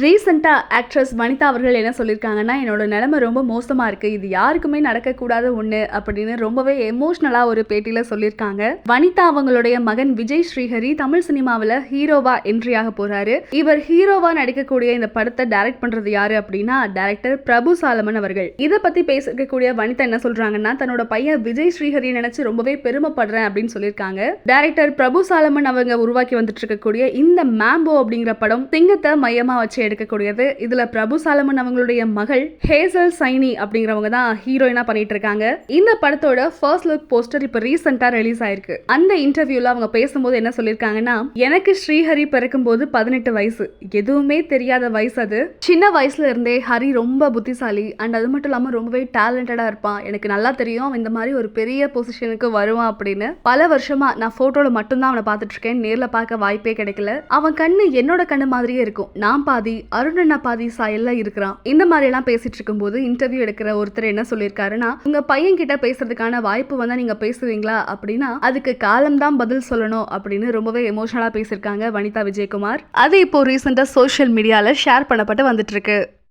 ரீசெண்டாக ஆக்ட்ரஸ் வனிதா அவர்கள் என்ன சொல்லியிருக்காங்கன்னா என்னோட நிலைமை ரொம்ப மோசமாக இருக்குது இது யாருக்குமே நடக்கக்கூடாத ஒன்று அப்படின்னு ரொம்பவே எமோஷ்னலாக ஒரு பேட்டியில் சொல்லியிருக்காங்க வனிதா அவங்களுடைய மகன் விஜய் ஸ்ரீஹரி தமிழ் சினிமாவில் ஹீரோவா என்ட்ரி ஆக இவர் ஹீரோவா நடிக்கக்கூடிய இந்த படத்தை டைரக்ட் பண்ணுறது யாரு அப்படின்னா டைரக்டர் பிரபு சாலமன் அவர்கள். இதை பற்றி பேசிருக்கக்கூடிய வனிதா என்ன சொல்கிறாங்கன்னா தன்னோட பையன் விஜய் ஸ்ரீஹரி நினச்சி ரொம்பவே பெருமைப்படுறேன் அப்படின்னு சொல்லியிருக்காங்க டைரக்டர் பிரபு சாலமன் அவங்க உருவாக்கி வந்துட்டு இருக்கக்கூடிய இந்த மேம்போ அப்படிங்கிற படம் சிங்கத்தை மையமாக வச்சு எடுக்கக்கூடியது. இதுல பிரபு சாலமன் அவங்களுடைய மகள் ஹேசல் சைனி அப்படிங்கிறவங்க தான் ஹீரோயினா பண்ணிட்டு இருக்காங்க இந்த படத்தோட ஃபர்ஸ்ட் லுக் போஸ்டர் இப்ப ரீசெண்டா ரிலீஸ் ஆயிருக்கு. அந்த இன்டர்வியூல அவங்க பேசும்போது என்ன சொல்லியிருக்காங்கன்னா எனக்கு ஸ்ரீஹரி பிறக்கும் போது பதினெட்டு வயசு. எதுவுமே தெரியாத வயசு அது. சின்ன வயசுல இருந்தே ஹரி ரொம்ப புத்திசாலி. அண்ட் அது மட்டும் இல்லாம ரொம்பவே டேலண்டடா இருப்பான். எனக்கு நல்லா தெரியும். அவன் இந்த மாதிரி ஒரு பெரிய பொசிஷனுக்கு வருவான் அப்படின்னு. பல வருஷமா நான் போட்டோல மட்டும்தான் அவனை பார்த்துட்டு இருக்கேன். நேர்ல பார்க்க வாய்ப்பே கிடைக்கல. அவன் கண்ணு என்னோட கண்ணு மாதிரியே இருக்கும். நான் பாதி அருணண்ணா பாதி சாயல்ல இருக்கிறான். இந்த மாதிரி எல்லாம் பேசிட்டு இருக்கும்போது இன்டர்வியூ எடுக்கிற ஒருத்தர் என்ன சொல்லியிருக்காருன்னா உங்க பையன் கிட்ட பேசுறதுக்கான வாய்ப்பு வந்தா நீங்க பேசுவீங்களா? அப்படின்னா அதுக்கு காலம்தான் பதில் சொல்லணும் அப்படின்னு ரொம்பவே எமோஷனலா பேசியிருக்காங்க வனிதா விஜயகுமார். அது இப்போ ரீசெண்டா சோஷியல் மீடியால ஷேர் பண்ணப்பட்டு வந்துட்டு இருக்கு.